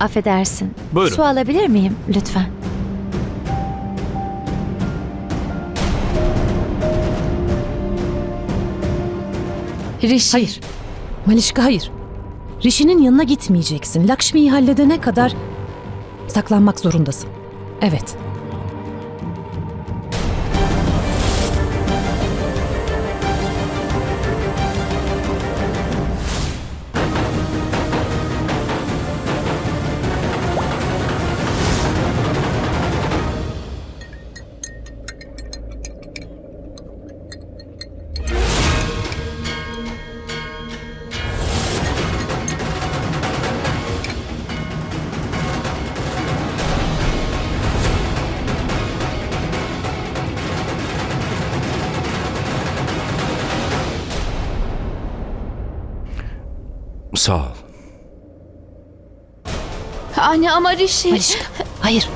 Affedersin. Buyurun. Su alabilir miyim lütfen? Rishi. Hayır. Malişka hayır. Rishi'nin yanına gitmeyeceksin. Lakshmi'yi halledene kadar saklanmak zorundasın. Evet. Sağ ol. Anne ama Rishi. Malişka. Hayır.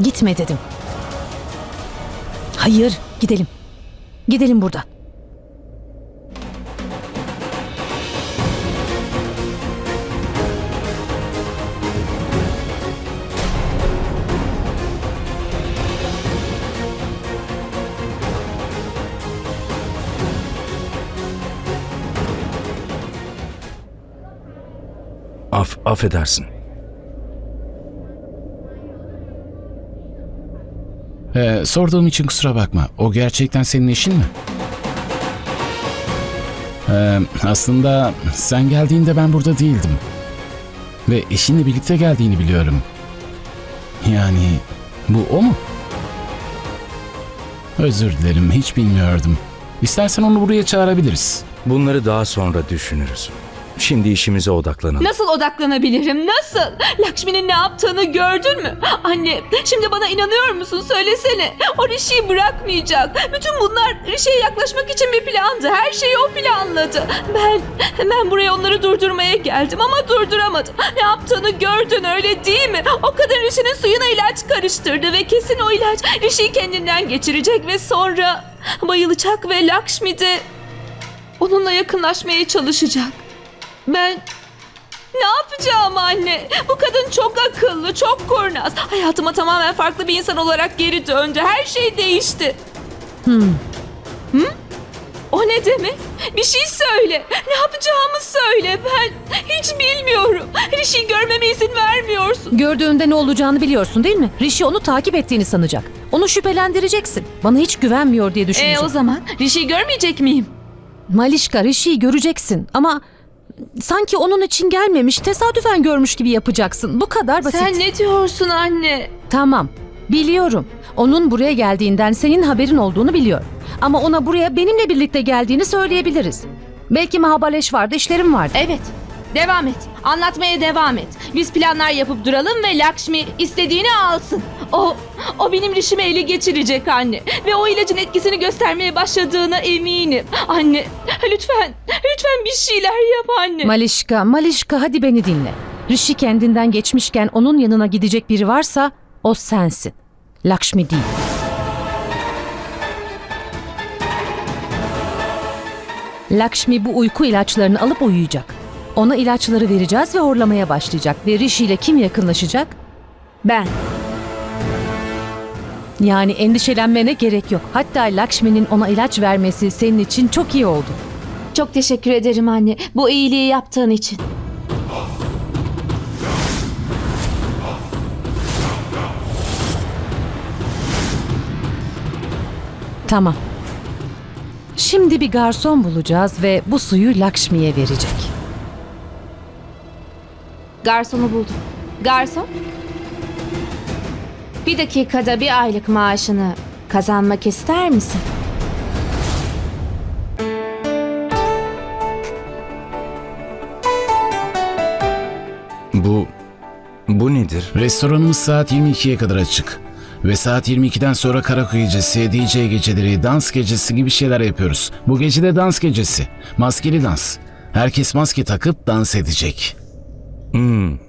Gitme dedim. Hayır. Gidelim. Gidelim buradan. Af, affedersin. Ee, sorduğum için kusura bakma. O gerçekten senin eşin mi? Ee, aslında sen geldiğinde ben burada değildim. Ve eşinle birlikte geldiğini biliyorum. Yani bu o mu? Özür dilerim hiç bilmiyordum. İstersen onu buraya çağırabiliriz. Bunları daha sonra düşünürüz. Şimdi işimize odaklanalım. Nasıl odaklanabilirim? Nasıl? Lakşmi'nin ne yaptığını gördün mü? Anne, şimdi bana inanıyor musun? Söylesene. O Rishi'yi bırakmayacak. Bütün bunlar Rishi'ye yaklaşmak için bir plandı. Her şeyi o planladı. Ben, ben buraya onları durdurmaya geldim ama durduramadım. Ne yaptığını gördün öyle değil mi? O kadın Rishi'nin suyuna ilaç karıştırdı ve kesin o ilaç Rishi'yi kendinden geçirecek ve sonra bayılacak ve Lakşmi de onunla yakınlaşmaya çalışacak. Ben ne yapacağım anne? Bu kadın çok akıllı, çok kurnaz. Hayatıma tamamen farklı bir insan olarak geri döndü. Her şey değişti. Hmm. Hı? O ne demek? Bir şey söyle. Ne yapacağımı söyle. Ben hiç bilmiyorum. Rişi görmeme izin vermiyorsun. Gördüğünde ne olacağını biliyorsun değil mi? Rishi onu takip ettiğini sanacak. Onu şüphelendireceksin. Bana hiç güvenmiyor diye E düşünecek. o zaman Rişi görmeyecek miyim? Malişka Rishi'yi göreceksin ama sanki onun için gelmemiş tesadüfen görmüş gibi yapacaksın. Bu kadar basit. Sen ne diyorsun anne? Tamam biliyorum. Onun buraya geldiğinden senin haberin olduğunu biliyor. Ama ona buraya benimle birlikte geldiğini söyleyebiliriz. Belki Mahabaleş vardı işlerim vardı. Evet. Devam et. Anlatmaya devam et. Biz planlar yapıp duralım ve Lakshmi istediğini alsın. O, o benim rişimi ele geçirecek anne. Ve o ilacın etkisini göstermeye başladığına eminim. Anne, lütfen, lütfen bir şeyler yap anne. Malişka, Malişka hadi beni dinle. Rishi kendinden geçmişken onun yanına gidecek biri varsa o sensin. Lakshmi değil. Lakshmi bu uyku ilaçlarını alıp uyuyacak. Ona ilaçları vereceğiz ve horlamaya başlayacak. Ve Rishi ile kim yakınlaşacak? ben. Yani endişelenmene gerek yok. Hatta Lakshmi'nin ona ilaç vermesi senin için çok iyi oldu. Çok teşekkür ederim anne. Bu iyiliği yaptığın için. Tamam. Şimdi bir garson bulacağız ve bu suyu Lakshmi'ye verecek. Garsonu buldum. Garson? Bir dakikada bir aylık maaşını kazanmak ister misin? Bu... Bu nedir? Restoranımız saat 22'ye kadar açık. Ve saat 22'den sonra karaoke gecesi, DJ geceleri, dans gecesi gibi şeyler yapıyoruz. Bu gece de dans gecesi. Maskeli dans. Herkes maske takıp dans edecek. Hmm.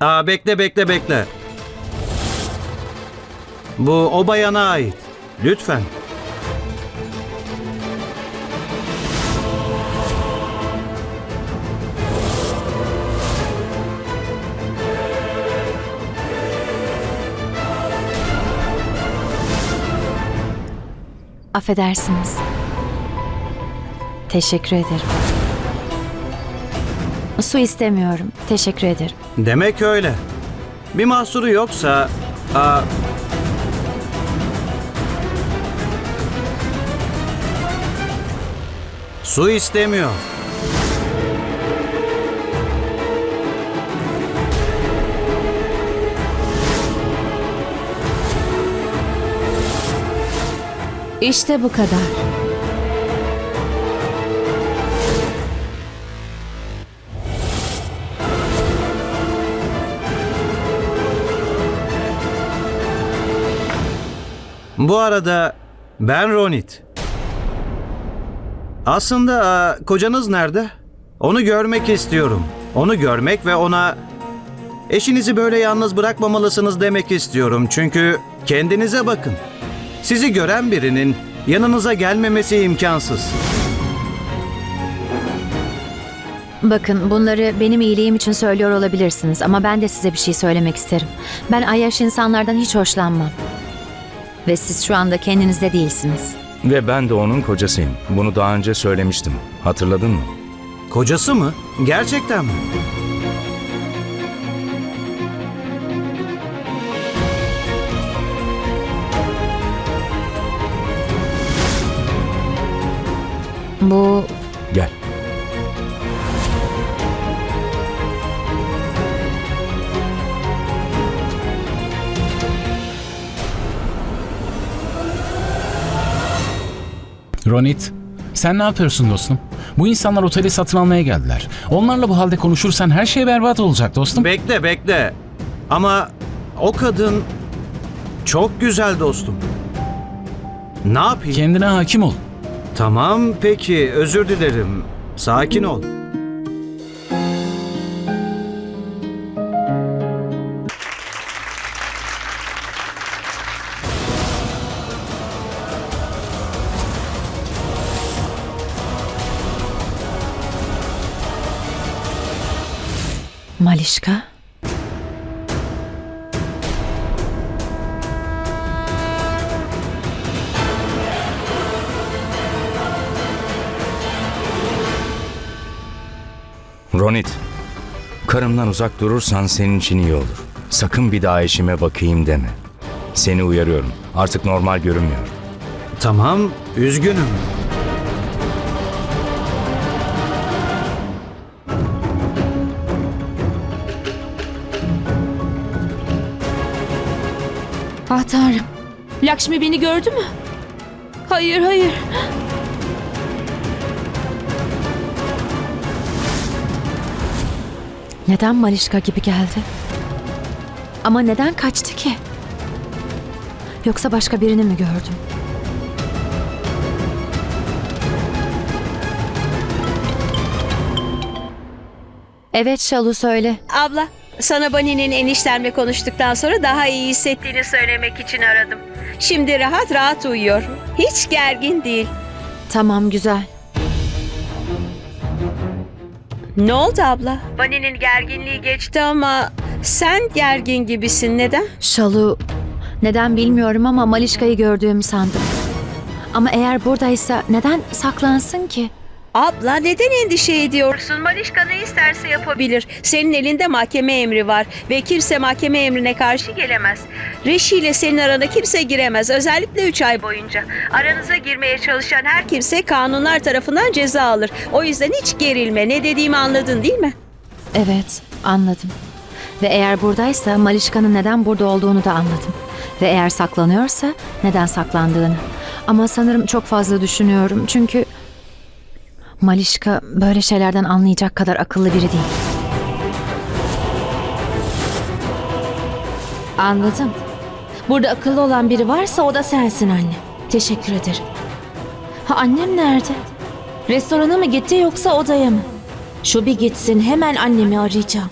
Aa, bekle bekle bekle. Bu o bayana ait. Lütfen. Affedersiniz. Teşekkür ederim. Su istemiyorum. Teşekkür ederim. Demek öyle. Bir mahsuru yoksa... Aa, su istemiyor. İşte bu kadar. Bu arada ben Ronit. Aslında aa, kocanız nerede? Onu görmek istiyorum. Onu görmek ve ona eşinizi böyle yalnız bırakmamalısınız demek istiyorum. Çünkü kendinize bakın. Sizi gören birinin yanınıza gelmemesi imkansız. Bakın bunları benim iyiliğim için söylüyor olabilirsiniz ama ben de size bir şey söylemek isterim. Ben ayyaş insanlardan hiç hoşlanmam. Ve siz şu anda kendinizde değilsiniz. Ve ben de onun kocasıyım. Bunu daha önce söylemiştim. Hatırladın mı? Kocası mı? Gerçekten mi? Bu Gel. Ronit, sen ne yapıyorsun dostum? Bu insanlar oteli satın almaya geldiler. Onlarla bu halde konuşursan her şey berbat olacak dostum. Bekle bekle. Ama o kadın çok güzel dostum. Ne yapayım? Kendine hakim ol. Tamam peki özür dilerim. Sakin ol. Malişka. Ronit. Karımdan uzak durursan senin için iyi olur. Sakın bir daha eşime bakayım deme. Seni uyarıyorum. Artık normal görünmüyor. Tamam üzgünüm. Tanrım. Lakşmi beni gördü mü? Hayır hayır. Neden Malişka gibi geldi? Ama neden kaçtı ki? Yoksa başka birini mi gördüm? Evet Şalu söyle. Abla, sana Bani'nin eniştemle konuştuktan sonra daha iyi hissettiğini söylemek için aradım. Şimdi rahat rahat uyuyor. Hiç gergin değil. Tamam güzel. Ne oldu abla? Bani'nin gerginliği geçti ama sen gergin gibisin. Neden? Şalu neden bilmiyorum ama Malişka'yı gördüğümü sandım. Ama eğer buradaysa neden saklansın ki? Abla neden endişe ediyorsun? Malişka ne isterse yapabilir. Senin elinde mahkeme emri var ve kimse mahkeme emrine karşı gelemez. Reşi ile senin arana kimse giremez. Özellikle 3 ay boyunca. Aranıza girmeye çalışan her kimse kanunlar tarafından ceza alır. O yüzden hiç gerilme. Ne dediğimi anladın değil mi? Evet anladım. Ve eğer buradaysa Malişka'nın neden burada olduğunu da anladım. Ve eğer saklanıyorsa neden saklandığını. Ama sanırım çok fazla düşünüyorum çünkü Malişka böyle şeylerden anlayacak kadar akıllı biri değil. Anladım. Burada akıllı olan biri varsa o da sensin anne. Teşekkür ederim. Ha annem nerede? Restorana mı gitti yoksa odaya mı? Şu bir gitsin hemen annemi arayacağım.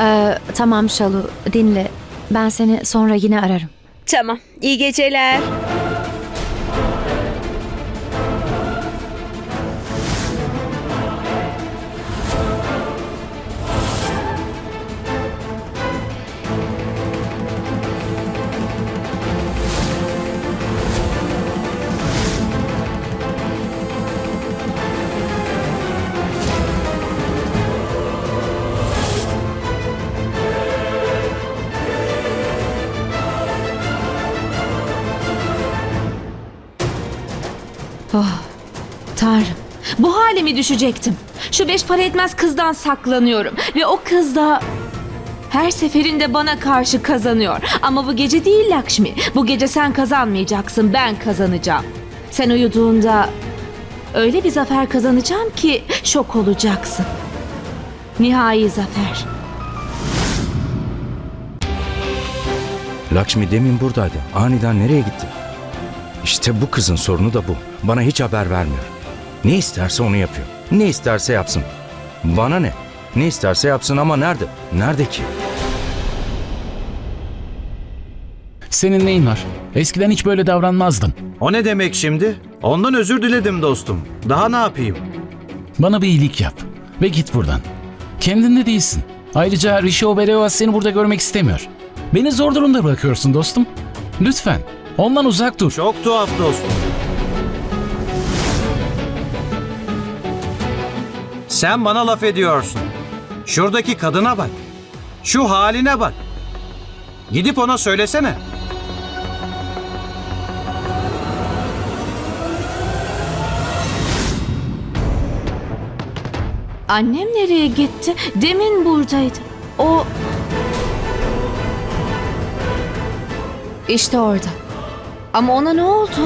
Ee, tamam Şalu dinle. Ben seni sonra yine ararım. Tamam. İyi geceler. Bu hale mi düşecektim? Şu beş para etmez kızdan saklanıyorum. Ve o kız da her seferinde bana karşı kazanıyor. Ama bu gece değil Lakşmi. Bu gece sen kazanmayacaksın, ben kazanacağım. Sen uyuduğunda öyle bir zafer kazanacağım ki şok olacaksın. Nihai zafer. Lakshmi demin buradaydı. Aniden nereye gitti? İşte bu kızın sorunu da bu. Bana hiç haber vermiyor. Ne isterse onu yapıyor. Ne isterse yapsın. Bana ne? Ne isterse yapsın ama nerede? Nerede ki? Senin neyin var? Eskiden hiç böyle davranmazdın. O ne demek şimdi? Ondan özür diledim dostum. Daha ne yapayım? Bana bir iyilik yap ve git buradan. Kendinde değilsin. Ayrıca Rishi Oberoi seni burada görmek istemiyor. Beni zor durumda bırakıyorsun dostum. Lütfen ondan uzak dur. Çok tuhaf dostum. Sen bana laf ediyorsun. Şuradaki kadına bak. Şu haline bak. Gidip ona söylesene. Annem nereye gitti? Demin buradaydı. O... İşte orada. Ama ona ne oldu?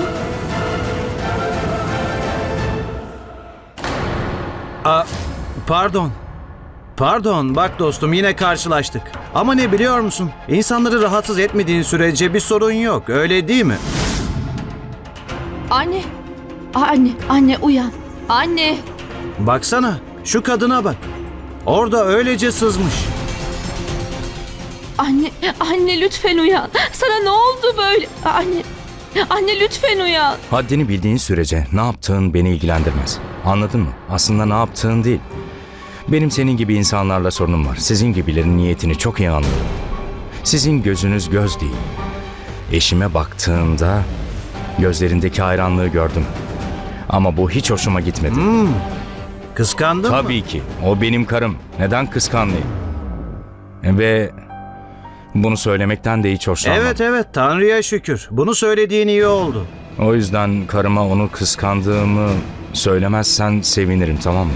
Aa, pardon. Pardon bak dostum yine karşılaştık. Ama ne biliyor musun? İnsanları rahatsız etmediğin sürece bir sorun yok öyle değil mi? Anne. Anne, anne uyan. Anne. Baksana şu kadına bak. Orada öylece sızmış. Anne, anne lütfen uyan. Sana ne oldu böyle? Anne, anne lütfen uyan. Haddini bildiğin sürece ne yaptığın beni ilgilendirmez. Anladın mı? Aslında ne yaptığın değil. Benim senin gibi insanlarla sorunum var. Sizin gibilerin niyetini çok iyi anlıyorum. Sizin gözünüz göz değil. Eşime baktığımda gözlerindeki hayranlığı gördüm. Ama bu hiç hoşuma gitmedi. Kıskandın mı? Tabii ki. O benim karım. Neden kıskanmayayım? Ve bunu söylemekten de hiç hoşlanmam. Evet evet Tanrı'ya şükür. Bunu söylediğin iyi oldu. O yüzden karıma onu kıskandığımı söylemezsen sevinirim tamam mı?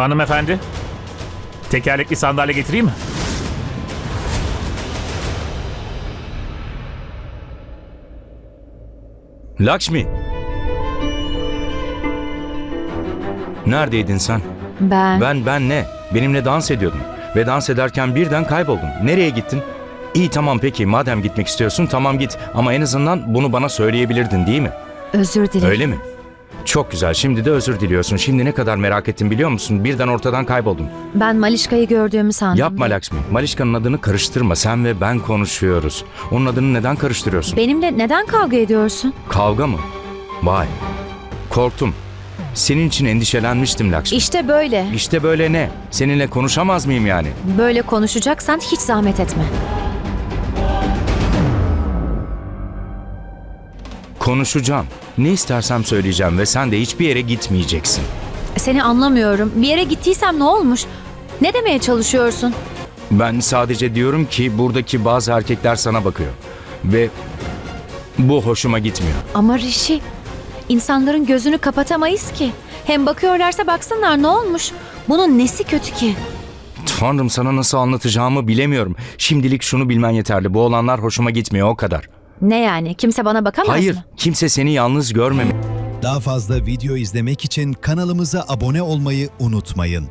Hanımefendi, tekerlekli sandalye getireyim mi? Lakshmi! Neredeydin sen? Ben, Ben ben ne? Benimle dans ediyordun. Ve dans ederken birden kayboldun. Nereye gittin? İyi tamam peki madem gitmek istiyorsun tamam git. Ama en azından bunu bana söyleyebilirdin değil mi? özür dilerim. Öyle mi? Çok güzel. Şimdi de özür diliyorsun. Şimdi ne kadar merak ettim biliyor musun? Birden ortadan kayboldun. Ben Malişka'yı gördüğümü sandım. Yapma Lakshmi. Malişka'nın adını karıştırma. Sen ve ben konuşuyoruz. Onun adını neden karıştırıyorsun? Benimle neden kavga ediyorsun? Kavga mı? Vay. Korktum. Senin için endişelenmiştim Lakshmi. İşte böyle. İşte böyle ne? Seninle konuşamaz mıyım yani? Böyle konuşacaksan hiç zahmet etme. Konuşacağım. Ne istersem söyleyeceğim ve sen de hiçbir yere gitmeyeceksin. Seni anlamıyorum. Bir yere gittiysem ne olmuş? Ne demeye çalışıyorsun? Ben sadece diyorum ki buradaki bazı erkekler sana bakıyor. Ve bu hoşuma gitmiyor. Ama Rishi, insanların gözünü kapatamayız ki. Hem bakıyorlarsa baksınlar ne olmuş? Bunun nesi kötü ki? Tanrım sana nasıl anlatacağımı bilemiyorum. Şimdilik şunu bilmen yeterli. Bu olanlar hoşuma gitmiyor o kadar. Ne yani? Kimse bana bakamaz Hayır, mı? kimse seni yalnız görmemeli. Daha fazla video izlemek için kanalımıza abone olmayı unutmayın.